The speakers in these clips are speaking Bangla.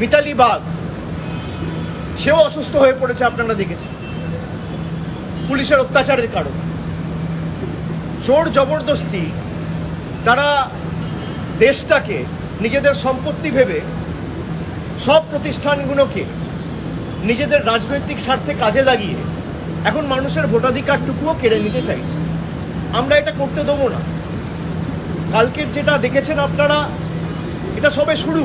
মিতালি বাগ, সেও অসুস্থ হয়ে পড়েছে, আপনারা দেখেছেন। পুলিশের অত্যাচারের কারণে। জোর জবরদস্তি, তারা দেশটাকে, নিজেদের সম্পত্তি ভেবে, সব প্রতিষ্ঠানগুলোকে, নিজেদের রাজনৈতিক স্বার্থে কাজে লাগিয়ে, এখন মানুষের ভোটাধিকারটুকুও কেড়ে নিতে চাইছে। আমরা এটা করতে দেবো না। কালকের যেটা দেখেছেন আপনারা, এটা সবে শুরু।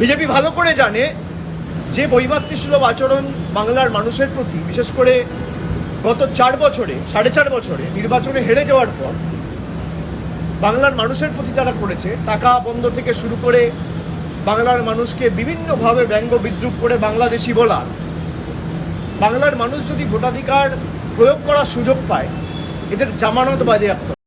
বিজেপি ভালো করে জানে যে বৈমাতৃসুলভ আচরণ বাংলার মানুষের প্রতি, বিশেষ করে গত চার বছরে, সাড়ে চার বছরে নির্বাচনে হেরে যাওয়ার পর বাংলার মানুষের প্রতি তারা করেছে, টাকা বন্ধ থেকে শুরু করে বাংলার মানুষকে বিভিন্নভাবে ব্যঙ্গ বিদ্রুপ করে বাংলাদেশি বলা, বাংলার মানুষ যদি ভোটাধিকার প্রয়োগ করার সুযোগ পায়, এদের জামানত বাজেয়াপ্ত।